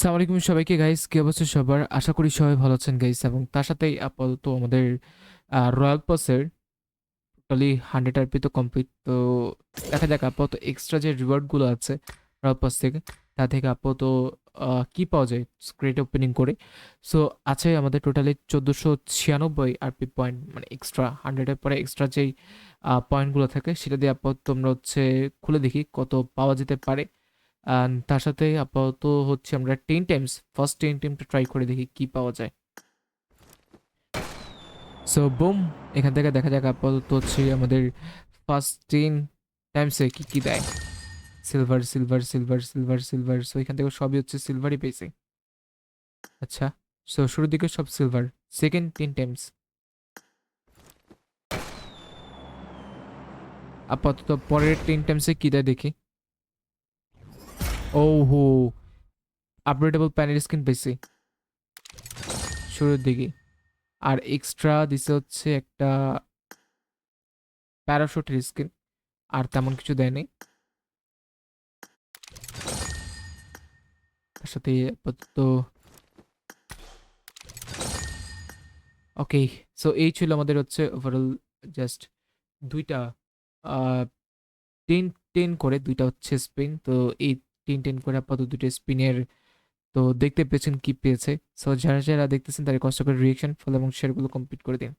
সালাম আলাইকুম সবাইকে গাইস কি অবস্থা সবার? আশা করি সবাই ভালো আছেন গাইস এবং তার সাথেই আপাতত আমাদের রয়্যাল পাসের টোটালি হান্ড্রেড আরপি তো কমপ্লিট তো দেখা যাক আপাতত এক্সট্রা যে রিওয়ার্ডগুলো আছে রয়্যাল পাস থেকে, তা থেকে আপাতত কি পাওয়া যায় স্ক্রেট ওপেনিং করে। সো আছে আমাদের টোটালি চোদ্দোশো ছিয়ানব্বই আরপি পয়েন্ট মানে এক্সট্রা হান্ড্রেডের পরে এক্সট্রা যেই পয়েন্টগুলো থাকে, সেটা দিয়ে আপাতত আমরা হচ্ছে খুলে দেখি কত পাওয়া যেতে পারে। অ্যান্ড তার সাথে আপাতত হচ্ছে আমরা টেন টাইমস ফার্স্ট টেন টাইমটা ট্রাই করে দেখি কি পাওয়া যায়। সো বুম এখান থেকে দেখা যাক আপাতত হচ্ছে আমাদের ফার্স্ট টেন টাইমসে কী কী দেয়। Silver silver silver silver silver so এখান থেকে সবই হচ্ছে সিলভারই পেয়েছে। আচ্ছা সো শুরুর দিকে সব সিলভার সেকেন্ড টেন টাইমস আপাতত পরের টেন টাইমসে কী দেয় দেখি। ও হো আপগ্রেডেবল প্যানেল স্ক্রিন পেয়েছি শুরুর দিকে। আর এক্সট্রা দিছে হচ্ছে একটা প্যারাশুটের স্কিন আর তেমন কিছু দেয়নি তার সাথে আপাতত ওকে সো এই ছিল আমাদের হচ্ছে ওভারঅল জাস্ট দুইটা টেন টেন করে দুইটা হচ্ছে স্পিন তো এই টেন করে আপাতত দুটো স্পিনের তো দেখতে পেয়েছেন কি পেয়েছে। সো যারা যারা দেখতেছেন তারা কষ্ট করে রিয়েকশন ফলো এবং শেয়ারগুলো কমপ্লিট করে দিন।